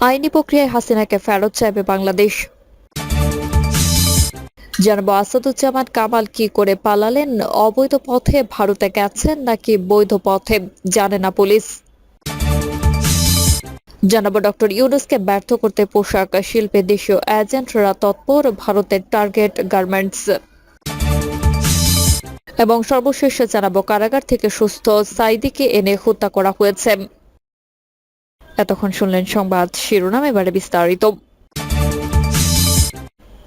আইনি প্রক্রিয়ায় হাসিনাকে ফেরত চাইবে বাংলাদেশ। জানাব, আসাদুজ্জামান কামাল কি করে পালালেন? অবৈধ পথে ভারতে গেছেন নাকি বৈধ পথে? জানে না পুলিশ। জানাব, ডক্টর ইউনুসকে ব্যর্থ করতে পোশাক শিল্পে দেশীয় এজেন্টরা তৎপর, ভারতের টার্গেট গার্মেন্টস। এবং সর্বশেষ জানাব, কারাগার থেকে সুস্থ সাইদিকে এনে হত্যা করা হয়েছে। এতক্ষণ শুনলেন সংবাদ শিরোনাম এবারে বিস্তারিত।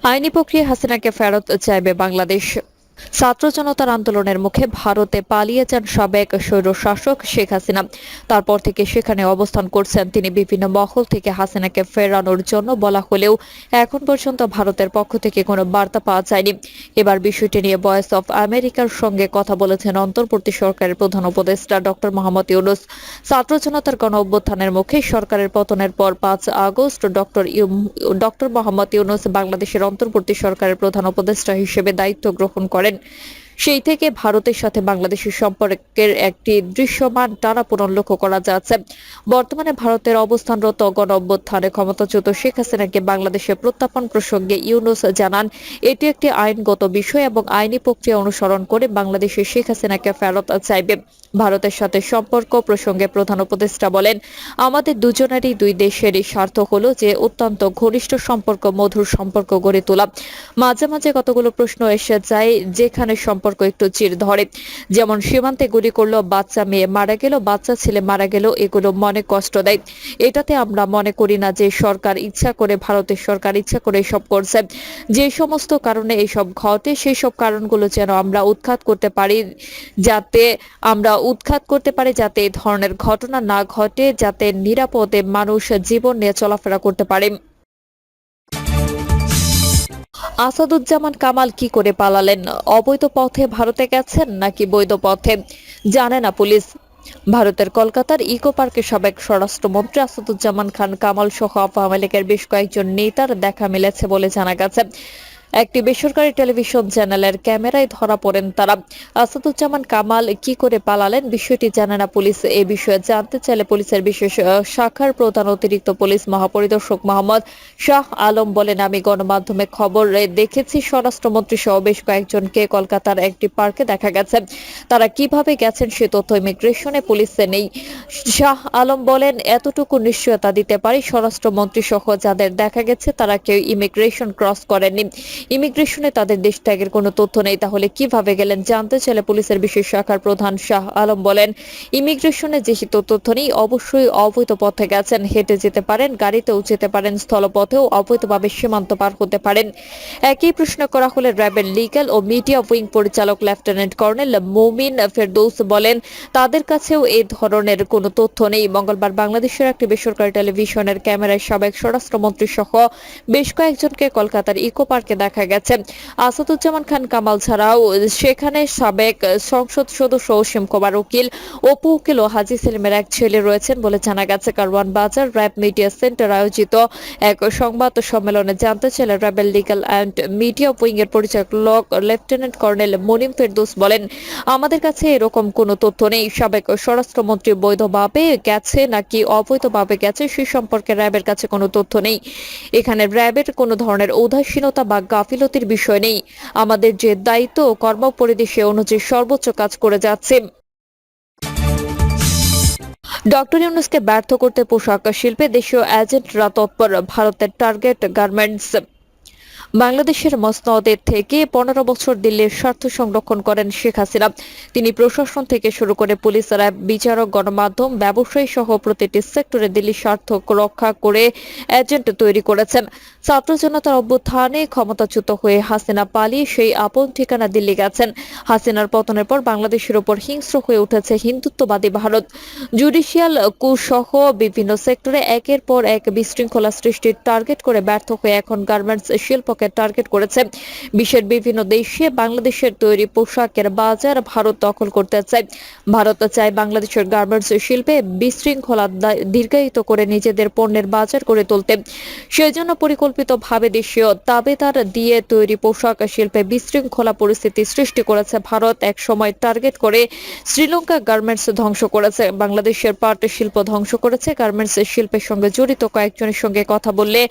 আইনি প্রক্রিয়া হাসিনাকে ফেরত চাইবে বাংলাদেশ। ছাত্র জনতার আন্দোলনের মুখে ভারতে পালিয়ে যান সাবেক স্বৈর শাসক শেখ হাসিনা। তারপর থেকে সেখানে অবস্থান করছেন তিনি বিভিন্ন মহল থেকে হাসিনাকে ফেরানোর জন্য বলা হলেও এখন পর্যন্ত ভারতের পক্ষ থেকে কোনো বার্তা পাওয়া যায়নি। এবার বিষয়টি নিয়ে ভয়েস অফ আমেরিকার সঙ্গে কথা বলেছেন অন্তর্বর্তী সরকারের প্রধান উপদেষ্টা ডক্টর মোহাম্মদ ইউনুস। ছাত্র জনতার গণ অভ্যুত্থানের মুখে সরকারের পতনের পর পাঁচ August doctor doctor Mohammad Yunus বাংলাদেশের অন্তর্বর্তী সরকারের প্রধান উপদেষ্টা হিসেবে দায়িত্ব গ্রহণ করেন। And. সেই থেকে ভারতের সাথে বাংলাদেশের সম্পর্কের একটি দৃশ্যমান টানাপোড়ন লক্ষ্য করা যাচ্ছে। বর্তমানে ভারতের অবস্থানরত গণ অভ্যুত্থানে ক্ষমতাচ্যুত শেখ হাসিনাকে বাংলাদেশে প্রত্যাপন প্রসঙ্গে ইউনুস জানান, এটি একটি আইনগত বিষয় এবং আইনি প্রক্রিয়া অনুসরণ করে বাংলাদেশে শেখ হাসিনাকে ফেরত চাইবে। ভারতের সাথে সম্পর্ক প্রসঙ্গে প্রধান উপদেষ্টা বলেন, আমাদের দুজনেরই দুই দেশেরই স্বার্থ হলো যে অত্যন্ত ঘনিষ্ঠ সম্পর্ক, মধুর সম্পর্ক গড়ে তোলা। মাঝে মাঝে কতগুলো প্রশ্ন এসে যায়, যেখানে সম্পর্ক একটু চির ধরে। যেমন সীমান্তে গুলি করল বাচ্চা মেয়ে মারা গেল, বাচ্চা ছেলে মারা গেল, এগুলো মনে কষ্ট দেয়। এটাতে আমরা মনে করি না যে সরকার ইচ্ছা করে, ভারতের সরকার ইচ্ছা করে এসব করছে। যে সমস্ত কারণে এসব ঘটে সেই সব কারণগুলো যেন আমরা উৎখাত করতে পারি, যাতে আমরা উৎখাত করতে পারি, যাতে এই ধরনের ঘটনা না ঘটে, যাতে নিরাপদে মানুষ জীবন নিয়ে চলাফেরা করতে পারে। আসাদুজ্জামান কামাল কি করে পালালেন? অবৈধ পথে ভারতে গেছেন নাকি বৈধ পথে? জানে না পুলিশ। ভারতের কলকাতার ইকো পার্কে সাবেক স্বরাষ্ট্রমন্ত্রী আসাদুজ্জামান খান কামাল সহ আওয়ামী লীগের বেশ কয়েকজন নেতার দেখা মিলেছে বলে জানা গেছে। একটি বেসরকারি টেলিভিশন চ্যানেলের ক্যামেরায় ধরা পড়েন তারা। আসাদুজ্জামান কামাল কি করে পালালেন বিষয়টি জানে না পুলিশ। এ বিষয়ে জানতে চাইলে পুলিশের বিশেষ শাখার প্রধান অতিরিক্ত পুলিশ মহাপরিদর্শক মোহাম্মদ শাহ আলম বলেন, আমি গণমাধ্যমে খবর দেখেছি স্বরাষ্ট্রমন্ত্রী সহ বেশ কয়েকজনকে কলকাতার একটি পার্কে দেখা গেছে। তারা কীভাবে গেছেন সে তথ্য ইমিগ্রেশনে পুলিশে নেই। শাহ আলম বলেন, এতটুকু নিশ্চয়তা দিতে পারি স্বরাষ্ট্রমন্ত্রী সহ যাদের দেখা গেছে তারা কেউ ইমিগ্রেশন ক্রস করেননি। ইমিগ্রেশনে তাদের দেশ ত্যাগের কোনো তথ্য নেই। তাহলে কীভাবে গেলেন? জানতে চাইলে পুলিশের বিশেষ শাখার প্রধান শাহ আলম বলেন, ইমিগ্রেশনে যেহেতু তথ্য নেই, অবশ্যই অবৈধ পথে গেছেন। হেঁটে যেতে পারেন, গাড়িতেও যেতে পারেন, স্থলপথেও অবৈধভাবে সীমান্ত পার হতে পারেন। একই প্রশ্ন করা হলে র্যাবের লিগ্যাল ও মিডিয়া উইং পরিচালক লেফটেন্যান্ট কর্নেল মুমিন ফেরদৌস বলেন, তাদের কাছেও এই ধরনের কোনো তথ্য নেই। মঙ্গলবার বাংলাদেশের একটি বেসরকারি টেলিভিশনের ক্যামেরায় সাবেক স্বরাষ্ট্রমন্ত্রী সহ বেশ কয়েকজনকে কলকাতার ইকো পার্কে দেখা গেছে। আসাদুজ্জামান খান কামাল ছাড়াও সেখানে সাবেক সংসদ সদস্য অসীম কুমার উকিল, অপু উকিল ও হাজি সেলিমের এক ছেলে রয়েছেন বলে জানা গেছে। কারওয়ান বাজার র্যাব মিডিয়া সেন্টার আয়োজিত এক সংবাদ সম্মেলনে জানতে চাইলে র্যাবের লিগাল অ্যান্ড মিডিয়া উইং এর পরিচালক লেফটেন্যান্ট কর্নেল মনিম ফেরদোস বলেন, আমাদের কাছে এরকম কোনো তথ্য নেই। সাবেক স্বরাষ্ট্রমন্ত্রী বৈধভাবে গেছে নাকি অবৈধভাবে গেছে সে সম্পর্কে র্যাবের কাছে কোনো তথ্য নেই। এখানে র্যাবের কোনো ধরনের উদাসীনতা বা গাফিলতির বিষয় নেই। আমাদের যে দায়িত্ব ও পরিদেশে অনুযায়ী সর্বোচ্চ কাজ করে যাচ্ছে। ডক্টর ইউনুসকে ব্যর্থ করতে পোশাক শিল্পে দেশীয় এজেন্টরা তৎপর। ভারতের টার্গেট গার্মেন্টস। বাংলাদেশের মসনদের থেকে পনেরো বছর দিল্লির স্বার্থ সংরক্ষণ করেন শেখ হাসিনা। তিনি প্রশাসন থেকে শুরু করে পুলিশ, র্যাব, বিচারক, গণমাধ্যম, ব্যবসায়ী সহ প্রতিটি সেক্টরে দিল্লির স্বার্থ রক্ষা করে এজেন্ট তৈরি করেছেন। ছাত্র জনতার অভ্যুত্থানে ক্ষমতাচ্যুত হয়ে হাসিনা পালিয়ে সেই আপন ঠিকানা দিল্লি গেছেন। হাসিনার পতনের পর বাংলাদেশের উপর হিংস্র হয়ে উঠেছে হিন্দুত্ববাদী ভারত। জুডিশিয়াল কু সহ বিভিন্ন সেক্টরে একের পর এক বিশৃঙ্খলা সৃষ্টির টার্গেট করে ব্যর্থ হয়ে এখন গার্মেন্টস শিল্প শিল্পকে টার্গেট করেছে। বিশ্বের বিভিন্ন দেশে বাংলাদেশের তৈরি পোশাকের বাজার ভারত দখল করতে চায়। ভারত চায় বাংলাদেশের গার্মেন্টস শিল্পে বিশৃঙ্খলা দীর্ঘায়িত করে নিজেদের পণ্যের বাজার করে তুলতে। সেজন্য পরিকল্পিতভাবে দেশীয় দাবেদার দিয়ে তৈরি পোশাক শিল্পে বিশৃঙ্খলা পরিস্থিতি সৃষ্টি করেছে ভারত। এক সময় টার্গেট করে শ্রীলঙ্কা গার্মেন্টস ধ্বংস করেছে। বাংলাদেশের পাট শিল্প ধ্বংস করেছে। গার্মেন্টস শিল্পের সঙ্গে জড়িত কয়েকজনের সঙ্গে কথা বললে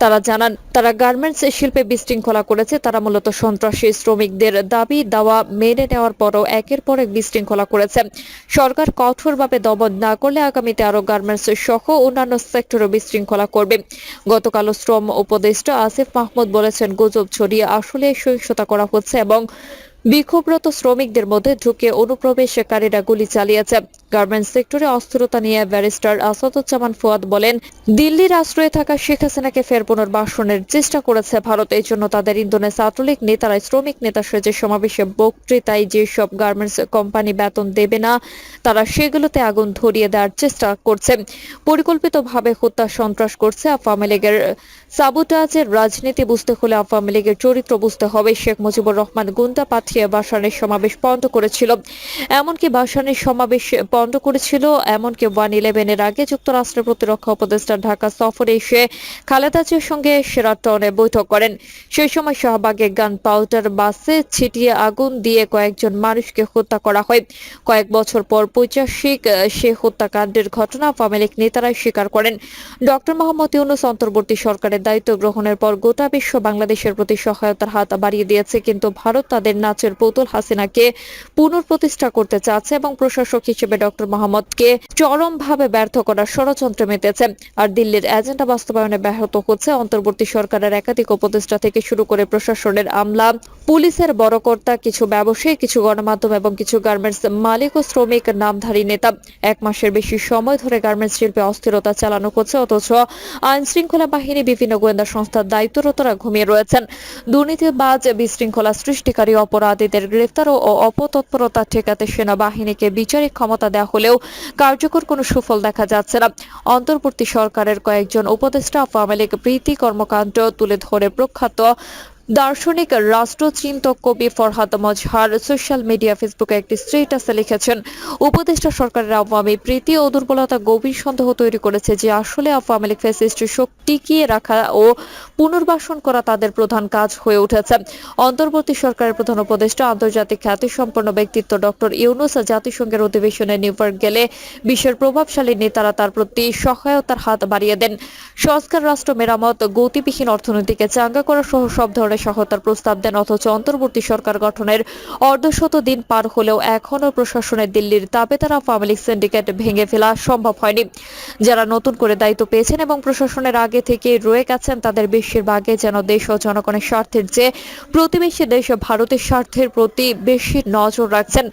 তারা জানান, তারা গার্মেন্টস শিল্পে বিশৃঙ্খলা করেছে তারা মূলত সন্ত্রাসী শ্রমিকদের দাবি, দাওয়া মেনে নেওয়ার পরও একের পর এক বিশৃঙ্খলা করেছে। সরকার কঠোরভাবে দমন না করলে আগামীতে আরও গার্মেন্টস সহ অন্যান্য সেক্টরও বিশৃঙ্খলা করবে। গতকাল শ্রম উপদেষ্টা আসিফ মাহমুদ বলেছেন, গুজব ছড়িয়ে আসলে সহিংসতা করা হচ্ছে এবং বিক্ষোভরত শ্রমিকদের মধ্যে ঢুকে অনুপ্রবেশকারীরা গুলি চালিয়েছে। গার্মেন্টস সেক্টরে অস্থিরতা নিয়ে ব্যারিস্টার আসাদুজ্জামান ফুয়াদ বলেন, দিল্লির আশ্রয়ে থাকা শেখ হাসিনাকে ফের পুনর্বাসনের চেষ্টা করেছে ভারত। এই জন্য তাদের ইন্ধনে ছাত্রলীগ নেতারা, শ্রমিক নেতা সেজে সমাবেশে বক্তৃতায় যেসব গার্মেন্টস কোম্পানি বেতন দেবে না, তারা সেগুলোতে আগুন ধরিয়ে দেওয়ার চেষ্টা করছে। পরিকল্পিতভাবে হত্যা, সন্ত্রাস করছে আওয়ামী লীগের সাবুটাজের রাজনীতি বুঝতে হলে আওয়ামী লীগের চরিত্র বুঝতে হবে। শেখ মুজিবুর রহমান গুন্ডা পাঠিয়ে বাসানের সমাবেশ বন্ধ করেছিল। এমনকি বাসানের সমাবেশ বন্ধ করেছিল, এমনকি ওয়ান ইলেভেনের আগে যুক্তরাষ্ট্রের প্রতিরক্ষা উপদেষ্টা ঢাকা সফরে এসে খালেদা জিয়ার সঙ্গে সেরাটনে বৈঠক করেন। সেই সময় শাহবাগে গান পাউডার বাসে ছিটিয়ে আগুন দিয়ে কয়েকজন মানুষকে হত্যা করা হয়। কয়েক বছর পর পৈচাসিক সে হত্যাকাণ্ডের ঘটনা আওয়ামী নেতারাই স্বীকার করেন। ডক্টর মোহাম্মদ ইউনুস অন্তর্বর্তী সরকারের দায়িত্ব গ্রহণের পর গোটা বিশ্ব বাংলাদেশের প্রতি সহায়তার হাত বাড়িয়ে দিয়েছে, কিন্তু ভারত তাদের নাচের পুতুল হাসিনাকে পুনঃপ্রতিষ্ঠা করতে চাচ্ছে এবং প্রশাসক হিসেবে ডক্টর মোহাম্মদকে চরমভাবে ব্যর্থ করার ষড়যন্ত্রে মেতেছে আর দিল্লির এজেন্ডা বাস্তবায়নে ব্যাহত হচ্ছে অন্তর্বর্তী সরকারের একাধিক উপদেষ্টা থেকে শুরু করে প্রশাসনের আমলা। পুলিশের বড় কর্তা, কিছু ব্যবসায়ী, কিছু গণমাধ্যম এবং কিছু গার্মেন্টস মালিক ও শ্রমিক নামধারী নেতা। এক মাসের বেশি সময় ধরে গার্মেন্টস শিল্পে অস্থিরতা চালানো হচ্ছে, অথচ আইন শৃঙ্খলা বাহিনী বিভিন্ন গোয়েন্দা সংস্থার দায়িত্বরতরা ঘুমিয়ে রয়েছেন। দুর্নীতিবাজ, বিশৃঙ্খলা সৃষ্টিকারী অপরাধীদের গ্রেফতার ও অপতৎপরতা ঠেকাতে সেনাবাহিনীকে বিচারিক ক্ষমতা দেওয়া হলেও কার্যকর কোনো সুফল দেখা যাচ্ছে না। অন্তর্বর্তী সরকারের কয়েকজন উপদেষ্টা, আওয়ামী লীগ প্রীতি কর্মকাণ্ড তুলে ধরে প্রখ্যাত দার্শনিক রাষ্ট্রচিন্তক কবি ফরহাদ মজহার সোশ্যাল মিডিয়া ফেসবুকে একটি স্টেটাসে লিখেছেন, উপদেষ্টা সরকারের আওয়ামী প্রীতি ও দুর্বলতা গভীর সন্দেহ তৈরি করেছে যে আসলে আওয়ামী লীগ ফ্যাসিস্ট শোক টিকিয়ে রাখা ও পুনর্বাসন করা তাদের প্রধান কাজ হয়ে উঠেছে। অন্তর্বর্তী সরকারের প্রধান উপদেষ্টা, আন্তর্জাতিক খ্যাতিসম্পন্ন ব্যক্তিত্ব ডক্টর ইউনুস জাতিসংঘের অধিবেশনে নিউ ইয়র্ক গেলে বিশ্বের প্রভাবশালী নেতারা তার প্রতি সহায়তার হাত বাড়িয়ে দেন। সংস্কার রাষ্ট্র মেরামত, গতিবিহীন অর্থনীতিকে চাঙ্গা করা সহ সব ধরনের সহায়তার প্রস্তাব দেন, অথচ অন্তর্বর্তী সরকার গঠনের অর্ধশত দিন পার হলেও এখনও প্রশাসনের দিল্লির দাবেদার আওয়ামী লীগ সিন্ডিকেট ভেঙে ফেলা সম্ভব হয়নি। যারা নতুন করে দায়িত্ব পেয়েছেন এবং প্রশাসনের আগে থেকে রয়ে গেছেন, তাদের বেশিরভাগে যেন দেশ ও জনগণের স্বার্থের চেয়ে প্রতিবেশী দেশ ভারতের স্বার্থের প্রতি বেশি নজর রাখছেন।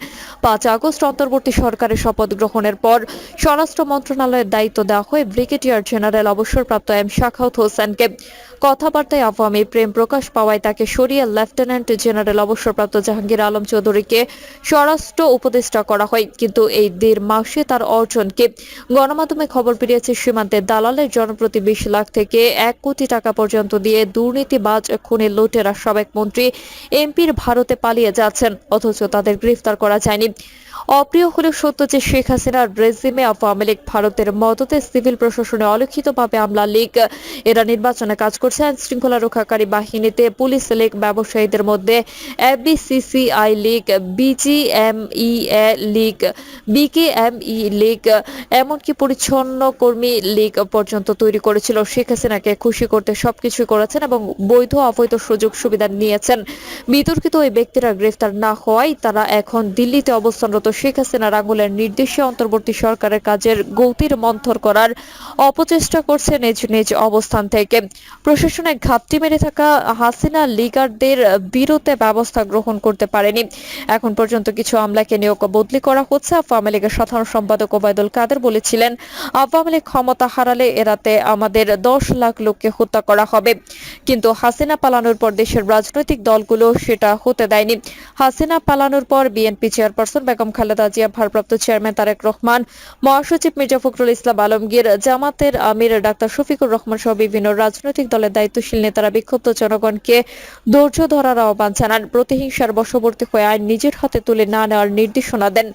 পাঁচ আগস্ট অন্তর্বর্তী সরকারের শপথ গ্রহণের পর স্বরাষ্ট্র মন্ত্রণালয়ের দায়িত্ব দেওয়া হয় ব্রিগেডিয়ার জেনারেল অবসরপ্রাপ্ত এম শাখাউত হোসেনকে। কথাবার্তায় আওয়ামী প্রেম প্রকাশ পাওয়ায় তাকে সরিয়ে লেফটেন্যান্ট জেনারেল অবসরপ্রাপ্ত জাহাঙ্গীর আলম চৌধুরীকে স্বরাষ্ট্র উপদেষ্টা করা হয়। কিন্তু এই দেড় মাসে তার অর্জনকে গণমাধ্যমে খবর বেরিয়েছে সীমান্তে দালালের জনপ্রতি বিশ লাখ থেকে এক কোটি টাকা পর্যন্ত দিয়ে দুর্নীতিবাজ খুনে লুটেরা সাবেক মন্ত্রী এমপির ভারতে পালিয়ে যাচ্ছেন, অথচ তাদের গ্রেফতার করা যায়নি। অপ্রিয় হলেও সত্য যে শেখ হাসিনার রেজিমে আওয়ামী লীগ ভারতের মদতে সিভিল প্রশাসনে অলিখিতভাবে আমলা লীগ এরা নির্বাচনে কাজ করছে আইন শৃঙ্খলা রক্ষাকারী বাহিনীতে পুলিশ লীগ ব্যবসায়ীদের মধ্যে FBCCI League BGMEA League BKMEA League, এমনকি পরিচ্ছন্ন কর্মী লীগ পর্যন্ত তৈরি করেছিল। শেখ হাসিনাকে খুশি করতে সবকিছু করেছেন এবং বৈধ অবৈধ সুযোগ সুবিধা নিয়েছেন। বিতর্কিত ওই ব্যক্তিরা গ্রেফতার না হওয়ায় তারা এখন দিল্লিতে অবস্থানরত শেখ হাসিনার আঙুলের নির্দেশে অন্তর্বর্তী সরকারের কাজের গতির মন্থর করার অপচেষ্টা করছে নিজ নিজ অবস্থান থেকে। প্রশাসনে ঘাপটি মেরে থাকা হাসিনা লিগারদের বিরতে ব্যবস্থা গ্রহণ করতে পারেনি। এখন পর্যন্ত কিছু আমলাকে নিয়োগ বদলি করা হচ্ছে। আওয়ামী লীগের সাধারণ সম্পাদক ওবায়দুল কাদের বলেছিলেন, আওয়ামী লীগ ক্ষমতা হারালে এরাতে আমাদের দশ লাখ লোককে হত্যা করা হবে। কিন্তু হাসিনা পালানোর পর দেশের রাজনৈতিক দলগুলো সেটা হতে দেয়নি। হাসিনা পালানোর পর বিএনপি চেয়ারপারসন বেগম খালেদা জিয়া, ভারপ্রাপ্ত চেয়ারম্যান তারেক রহমান, মহাসচিব মির্জা ফখরুল ইসলাম আলমগীর, জামাতের আমির ডাক্তার শফিকুর রহমান সহ বিভিন্ন রাজনৈতিক দলের দায়িত্বশীল নেতারা বিক্ষুব্ধ জনগণকে দিয়ে ধৈর্য ধরার আহ্বান জানান। প্রতিহিংসার বশবর্তী হয়ে আইন নিজের হাতে তুলে না নেওয়ার নির্দেশনা দেন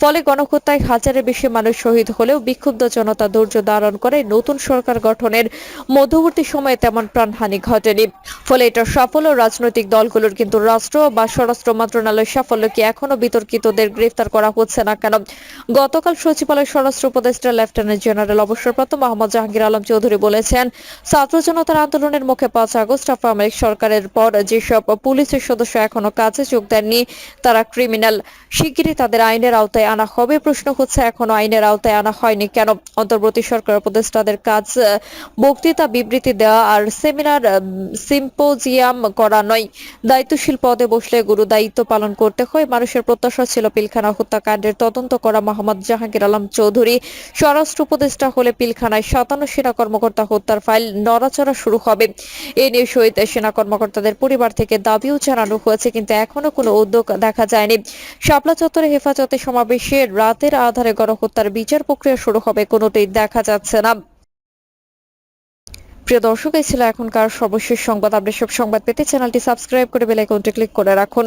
ফলে গণহত্যায় হাজারের বেশি মানুষ শহীদ হলেও বিক্ষুব্ধ জনতা ধৈর্য ধারণ করে নতুন সরকার গঠনের মধ্যবর্তী সময়ে তেমন প্রাণহানি ঘটেনি। ফলে এটা সফল ও রাজনৈতিক দলগুলোর কিন্তু রাষ্ট্র বা স্বরাষ্ট্র মন্ত্রণালয়ের সাফল্য কি এখনও বিতর্কিতদের গ্রেফতার করা হচ্ছে না কেন? গতকাল সচিবালয় স্বরাষ্ট্র উপদেষ্টা লেফটেন্যান্ট জেনারেল অবসরপ্রাপ্ত মোহাম্মদ জাহাঙ্গীর আলম চৌধুরী বলেছেন, ছাত্র জনতার আন্দোলনের মুখে পাঁচ আগস্ট আওয়ামী সরকারের পর যেসব পুলিশের সদস্য এখনও কাজে যোগ দেননি, তারা ক্রিমিনাল। শিগগিরই তাদের আইনের আওতায় আনা হবে। প্রশ্ন হচ্ছে, এখনও আইনের আওতায় আনা হয়নি। কেন অন্তর্বর্তী সরকার উপদেষ্টাদের কাজ বক্তৃতা, বিবৃতি দেওয়া আর সেমিনার সিম্পোজিয়াম করা নয়। দায়িত্বশীল পদে বসলে গুরু দায়িত্ব পালন করতে হয়। মানুষের প্রত্যাশা ছিল পিলখানা হত্যাকাণ্ডের তদন্ত করা মোহাম্মদ জাহাঙ্গীর আলম চৌধুরী। স্বরাষ্ট্র উপদেষ্টা হলে পিলখানায় সাতান্ন সেনা কর্মকর্তা হত্যার ফাইল নড়াচড়া শুরু হবে। এ নিয়ে শহীদ সেনা কর্মকর্তাদের পরিবার থেকে দাবিও জানানো হয়েছে, কিন্তু এখনও কোনো উদ্যোগ দেখা যায়নি। শাপলা চত্বরে হেফাজতে সমাবেশে রাতের আধারে গণহত্যার বিচার প্রক্রিয়া শুরু হবে কোনোটাই দেখা যাচ্ছে না। প্রিয় দর্শক, এই ছিল এখনকার সর্বশেষ সংবাদ। আপনি সব সংবাদ পেতে চ্যানেলটি সাবস্ক্রাইব করে বেল আইকনটি ক্লিক করে রাখুন।